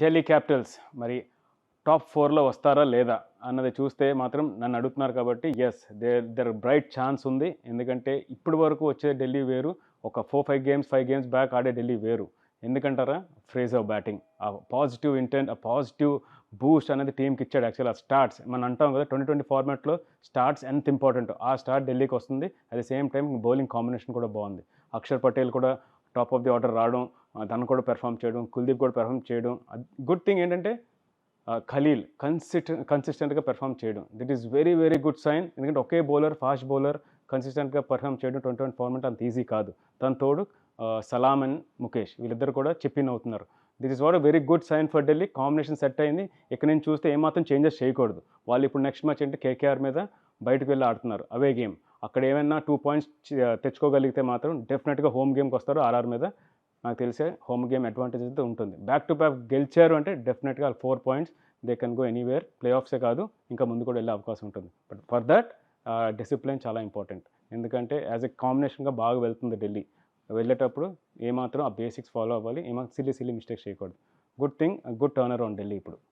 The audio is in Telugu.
ఢిల్లీ క్యాపిటల్స్ మరి టాప్ ఫోర్లో వస్తారా లేదా అన్నది చూస్తే మాత్రం నన్ను అడుగుతున్నారు కాబట్టి yes they there bright chance ఉంది. ఎందుకంటే ఇప్పటి వరకు వచ్చే ఢిల్లీ వేరు ఒక four five games five games back ఆడే ఢిల్లీ వేరు. ఎందుకంటారా? ఫ్రేజ్ ఆఫ్ బ్యాటింగ్ ఆ పాజిటివ్ ఇంటెంట్ ఆ పాజిటివ్ బూస్ట్ అనేది టీంకి ఇచ్చాడు యాక్చువల్ ఆ స్టార్ట్స్ మనం అంటాం కదా ట్వంటీ ట్వంటీ ఫార్మాట్లో స్టార్ట్స్ ఎంత ఇంపార్టెంట్ ఆ స్టార్ట్ ఢిల్లీకి వస్తుంది. At the same time bowling combination కూడా బాగుంది. అక్షర్ పటేల్ కూడా టాప్ ఆఫ్ ది ఆర్డర్ రావడం తను కూడా పెర్ఫామ్ చేయడం కుల్దీప్ కూడా పెర్ఫామ్ చేయడం. గుడ్ థింగ్ ఏంటంటే ఖలీల్ కన్సిస్టెంట్ కన్సిస్టెంట్గా పెర్ఫామ్ చేయడం. That is very very good sign ఎందుకంటే ఒకే బౌలర్ ఫాస్ట్ బౌలర్ కన్సిస్టెంట్గా పెర్ఫామ్ చేయడం ట్వంటీ ట్వంటీ ఫార్మెంట్ అంత ఈజీ కాదు. తన తోడు సలాం అండ్ ముఖేష్ వీళ్ళిద్దరు కూడా చెప్పిన్ అవుతున్నారు. This is what very good sign for Delhi combination set అయింది. ఇక్కడ నుంచి చూస్తే ఏమాత్రం చేంజెస్ చేయకూడదు. వాళ్ళు ఇప్పుడు నెక్స్ట్ మ్యాచ్ అంటే కేకేఆర్ మీద బయటకు వెళ్ళి ఆడుతున్నారు. అవే గేమ్ అక్కడ ఏమైనా టూ పాయింట్స్ తెచ్చుకోగలిగితే మాత్రం డెఫినెట్గా హోమ్ గేమ్కి వస్తారు. ఆర్ఆర్ మీద నాకు తెలిసే హోమ్ గేమ్ అడ్వాంటేజ్ అయితే ఉంటుంది. బ్యాక్ టు బ్యాక్ గెలిచారు అంటే డెఫినెట్గా four points they can go anywhere play ఆఫ్సే కాదు ఇంకా ముందు కూడా వెళ్ళే అవకాశం ఉంటుంది. బట్ ఫర్ దట్ డిసిప్లిన్ చాలా ఇంపార్టెంట్ ఎందుకంటే యాజ్ ఎ కాంబినేషన్గా బాగా వెళ్తుంది ఢిల్లీ వెళ్ళేటప్పుడు ఏమాత్రం ఆ బేసిక్స్ ఫాలో అవ్వాలి ఏమాత్రం సిల్లీ సిల్లీ మిస్టేక్స్ చేయకూడదు. Good thing good turner on Delhi ఇప్పుడు.